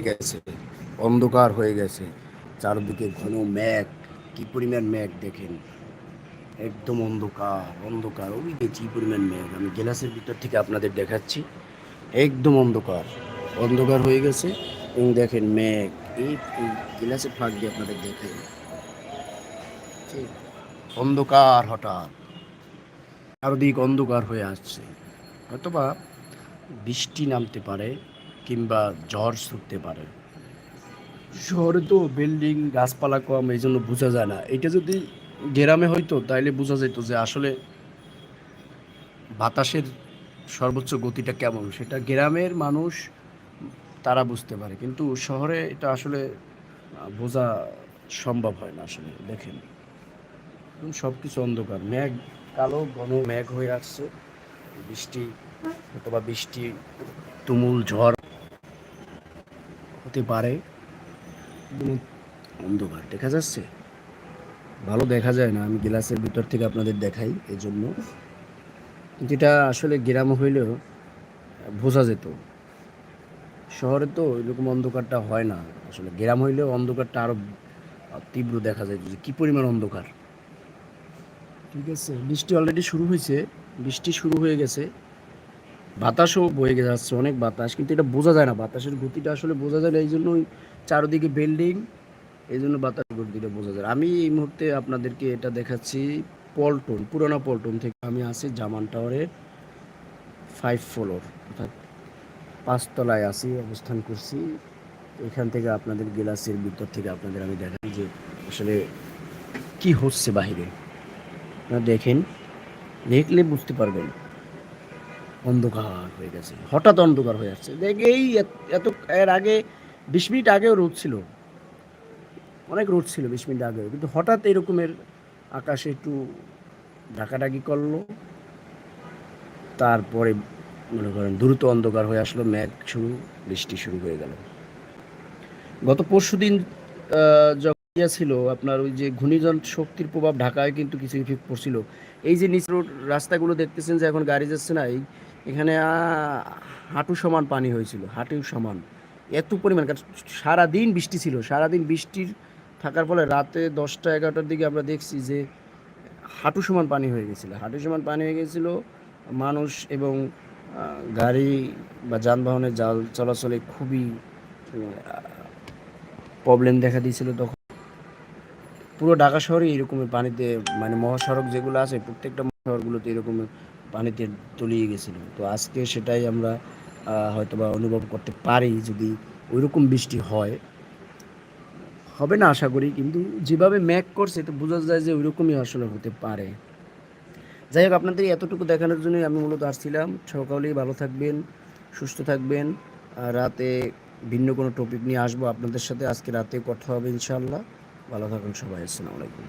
গেছে, অন্ধকার হয়ে গেছে। চারদিকে ঘন মেঘ, কি পরিমাণ মেঘ দেখেন? একদম অন্ধকার অন্ধকার। ওই কি পরিমাণ মেঘ? আমি গ্লাসের ভিতর থেকে আপনাদের দেখাচ্ছি। একদম অন্ধকার অন্ধকার হয়ে গেছে। এবং দেখেন মেঘ, এই গ্লাসের ফাঁক দিয়ে আপনাদের দেখেন অন্ধকার হঠাৎ। চারদিক অন্ধকার হয়ে আসছে। হয়তোবা বৃষ্টি নামতে পারে কিংবা ঝড় ছুটতে পারে। শহরে তো বিল্ডিং, গাছপালা কম, এই জন্য বোঝা যায় না। এটা যদি গ্রামে হইতো, তাইলে বোঝা যেত যে আসলে বাতাসের সর্বোচ্চ গতিটা কেমন। সেটা গ্রামের মানুষ, তারা বুঝতে পারে। কিন্তু শহরে এটা আসলে বোঝা সম্ভব হয় না আসলে, দেখেন। সব কিছু অন্ধকার। ম্যাঘ কালো, ঘন ম্যাঘ হয়ে আসছে। বৃষ্টি, অথবা বৃষ্টি, তুমুল ঝড় হতে পারে। অন্ধকার দেখা যাচ্ছে? ভালো দেখা যায় না, আমি গ্লাসের ভিতর থেকে আপনাদের দেখাই এই জন্য কিন্তু এটা আসলে গ্রাম হইলেও বোঝা যেত। শহরে তো এরকম অন্ধকারটা হয় না। আসলে গ্রাম হইলেও অন্ধকারটা আরও তীব্র দেখা যায়। যে কি পরিমাণ অন্ধকার? ঠিক আছে, বৃষ্টি অলরেডি শুরু হয়েছে। বৃষ্টি শুরু হয়ে গেছে। বাতাসও বয়ে গে যাচ্ছে অনেক বাতাস, কিন্তু এটা বোঝা যায় না। বাতাসের গতিটা আসলে বোঝা যায় না, এই জন্যই চারদিকে বিল্ডিং এই জন্য বাতাস গতিটা বোঝা যায় আমি এই মুহূর্তে আপনাদেরকে এটা দেখাচ্ছি পল্টন, পুরোনো পল্টন থেকে আমি আছি জামান টাওয়ারের ফাইভ ফ্লোর অর্থাৎ পাঁচতলায় আছি অবস্থান করছি। এখান থেকে আপনাদের গ্লাসের ভিতর থেকে আপনাদের আমি দেখাই যে আসলে কি হচ্ছে বাহিরে। দেখেন, দেখলে বুঝতে পারবেন। অন্ধকার হয়ে গেছে, হঠাৎ অন্ধকার হয়ে যাচ্ছে দেখ এই এত- এর আগে বিশ মিনিট আগেও রোদ ছিল, অনেক রোদ ছিল বিশ মিনিট আগেও, কিন্তু হঠাৎ এরকমের আকাশে একটু ঢাকাঢাকি করল, তারপরে মনে করেন দ্রুত অন্ধকার হয়ে আসলো, মেঘ শুরু, বৃষ্টি শুরু হয়ে গেল। গত পরশু দিন যখন ইয়া ছিল, আপনার ওই যে ঘূর্ণিঝড় শক্তির প্রভাব ঢাকায় কিন্তু কিছু ইফেক্ট পড়ছিল। এই যে নিচ রোড রাস্তাগুলো দেখতেছেন যে এখন গাড়ি যাচ্ছে না, এই এখানে হাঁটু সমান পানি হয়েছিল, হাঁটু সমান। এত পরিমাণ, কারণ সারাদিন বৃষ্টি ছিল, সারাদিন বৃষ্টির থাকার ফলে রাতে দশটা, এগারোটার দিকে আমরা দেখছি যে হাঁটু সমান পানি হয়ে গেছিল। হাঁটু সমান পানি হয়ে গেছিল, মানুষ এবং গাড়ি বা যানবাহনের জাল চলাচলে খুবই প্রবলেম দেখা দিয়েছিল তখন। পুরো ঢাকা শহরে এরকমের পানিতে মানে মহাসড়ক যেগুলো আছে, প্রত্যেকটা মহাসড়কগুলোতে এরকম পানিতে তলিয়ে গেছিল। তো আজকে সেটাই আমরা আহ, হয়তোবা অনুভব করতে পারি যদি ওইরকম বৃষ্টি হয়। হবে না আশা করি কিন্তু যেভাবে ম্যাক করছে তো বোঝা যায় যে ওইরকমই আসলে হতে পারে। যাই হোক আপনাদের এতটুকু দেখানোর জন্যই আমি মূলত আসছিলাম। সকালেই ভালো থাকবেন সুস্থ থাকবেন। আর রাতে ভিন্ন কোনো টপিক নিয়ে আসব আপনাদের সাথে। আজকে রাতে কথা হবে ইনশাল্লাহ ভালো থাকুন সবাই। আসসালামু আলাইকুম।